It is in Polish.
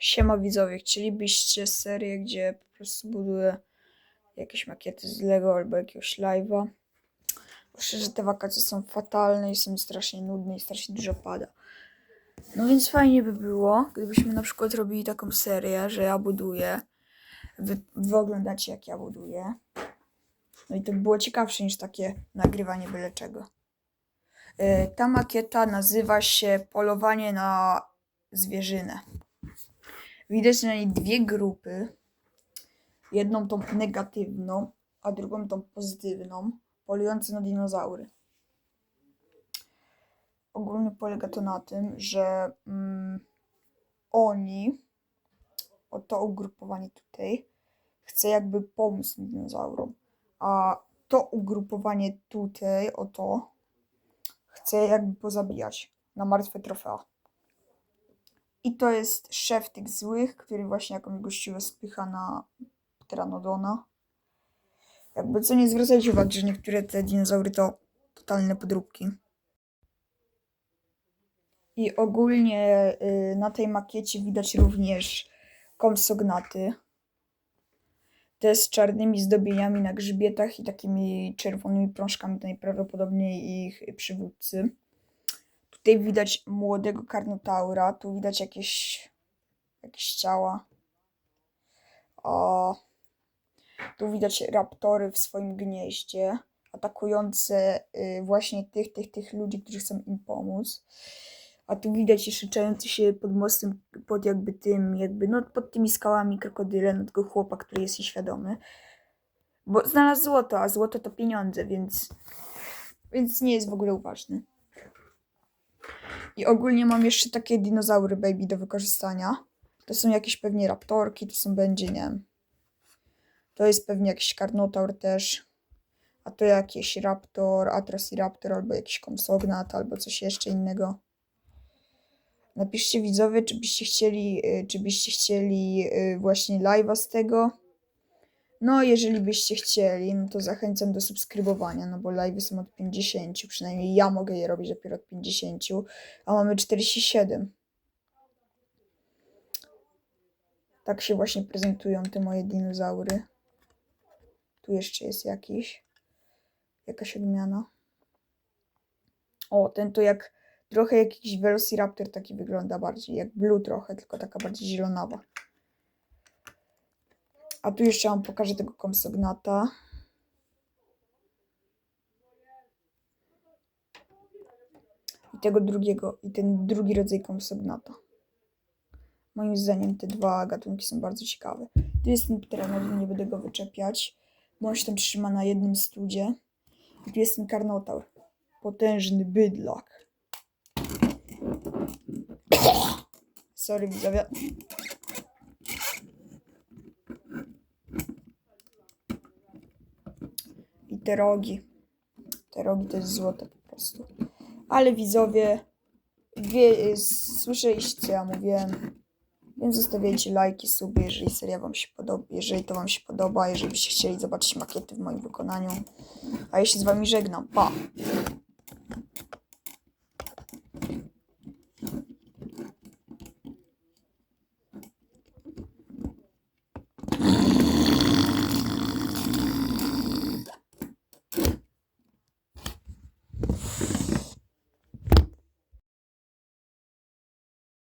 Siema widzowie, chcielibyście serię, gdzie po prostu buduję jakieś makiety z Lego albo jakiegoś live'a? Bo szczerze, te wakacje są fatalne i są strasznie nudne i strasznie dużo pada. No więc fajnie by było, gdybyśmy na przykład robili taką serię, że ja buduję, wy, wy oglądacie jak ja buduję. No i to by było ciekawsze niż takie nagrywanie byle czego. Y, Ta makieta nazywa się Polowanie na zwierzynę. Widać na niej dwie grupy. Jedną tą negatywną, a drugą tą pozytywną, polujące na dinozaury. Ogólnie polega to na tym, że mm, oni, o to ugrupowanie tutaj, chce jakby pomóc dinozaurom, a to ugrupowanie tutaj, o to, chce jakby pozabijać na martwe trofea. I to jest szef tych złych, który właśnie jakąś gościówę spycha na Pteranodona. Jakby co nie zwracajcie uwagi, że niektóre te dinozaury to totalne podróbki. I ogólnie y, na tej makiecie widać również komsognaty. Te z czarnymi zdobieniami na grzbietach i takimi czerwonymi prążkami, najprawdopodobniej ich przywódcy. Tutaj widać młodego karnotaura, tu widać jakieś, jakieś ciała. O, tu widać raptory w swoim gnieździe, atakujące y, właśnie tych, tych, tych ludzi, którzy chcą im pomóc. A tu widać jeszcze czający się pod mostem, pod jakby tym, jakby, no pod tymi skałami krokodyle, no tego chłopa, który jest świadomy. Bo znalazł złoto, a złoto to pieniądze, więc, więc nie jest w ogóle uważny. I ogólnie mam jeszcze takie dinozaury baby do wykorzystania. To są jakieś pewnie raptorki, to są będzie, nie wiem. To jest pewnie jakiś karnotaur też. A to jakiś raptor, atrasiraptor albo jakiś komsognat albo coś jeszcze innego. Napiszcie widzowie, czy byście chcieli, y, czy byście chcieli y, właśnie live'a z tego. No, jeżeli byście chcieli, no to zachęcam do subskrybowania, no bo live'y są od 50, przynajmniej ja mogę je robić dopiero od 50, a mamy 47. Tak się właśnie prezentują te moje dinozaury. Tu jeszcze jest jakiś, jakaś odmiana. O, ten to jak, trochę jak jakiś Velociraptor taki wygląda bardziej, jak Blue trochę, tylko taka bardziej zielonawa. A tu jeszcze wam pokażę tego komsognata. I tego drugiego, i ten drugi rodzaj komsognata. Moim zdaniem te dwa gatunki są bardzo ciekawe. Tu jest ten pteranodon, nie będę go wyczepiać, bo on się tam trzyma na jednym studzie. I tu jest ten karnotaur. Potężny bydlak. Sorry widzowie. Te rogi. Te rogi to jest złoto po prostu. Ale widzowie, wie, słyszeliście co ja mówiłem. Więc zostawiajcie lajki, suby, jeżeli seria wam się podoba, jeżeli to wam się podoba, jeżeli byście chcieli zobaczyć makiety w moim wykonaniu. A ja się z wami żegnam. Pa!